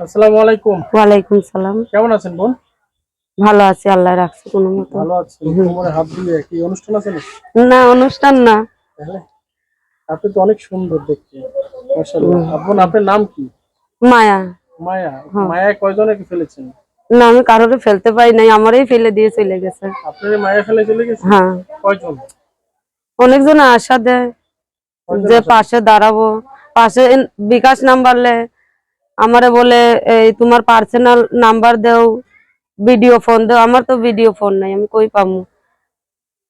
আসসালামু আলাইকুম। ওয়ালাইকুম সালাম। কেমন আছেন বোন? ভালো আছি আল্লাহ রাখছে কোনো মতো। ভালো আছেন। কোমরে হাত দিয়ে কি অনুষ্ঠান আছে না অনুষ্ঠান না। আপনি তো অনেক সুন্দর দেখতে মাশাআল্লাহ। বোন আপনার নাম কি? মায়া। মায়া। মায়া কয়জনকে ফেলেছেন? না আমি কারোরে ফেলতে পারি নাই আমারই ফেলে দিয়ে চলে গেছে। আপনার মায়া ফেলে চলে গেছে? হ্যাঁ। কয়জন? অনেকজন আশা দেয় যে পাশে দাঁড়াবো পাশে বিকাশ নাম্বারলে আমারে বলে এই তোমার পার্সোনাল নাম্বার দেও ভিডিও ফোন দেও। আমার তো ভিডিও ফোন নাই আমি কই পামু?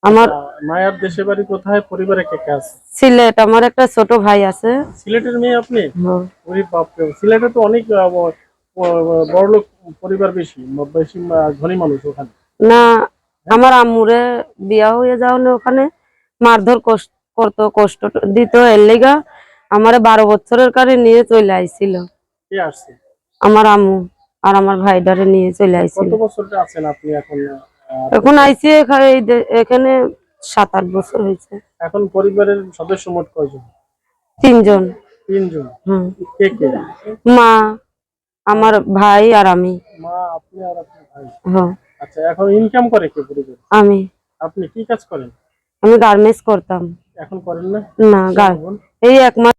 আমার আহ, মায়ার দেশে বাড়ি কোথায়? পরিবারে কে কে আছে? সিলেট আমার একটা ছোট ভাই আছে। সিলেটের মেয়ে আপনি। ওরে বাপরে সিলেটে তো অনেক বড় লোক পরিবার বেশি বেশি ধনী মানুষ ওখানে। না আমার আম্মুরে বিয়া হয়ে যাওয়ালে ওখানে মারধর কষ্ট- করতো কষ্ট দিত এর লেগা আমার বারো বছরের কারে নিয়ে চলে আইছিল। কে আসছে? আমার আম্মু আর আমার ভাই ভাইডারে নিয়ে চলে কত বছর আছেন আপনি এখন? এখন আইছি এখানে সাত আট বছর হয়েছে। এখন পরিবারের সদস্য মোট কয়জন? তিনজন। তিনজন। হুম। কে কে? মা আমার ভাই আর আমি। মা আপনি আর আপনার ভাই? হ্যাঁ। আচ্ছা এখন ইনকাম করে কে পরিবার? আমি। আপনি কি কাজ করেন? আমি গার্মেন্টস করতাম। এখন করেন না? না এই এক মাস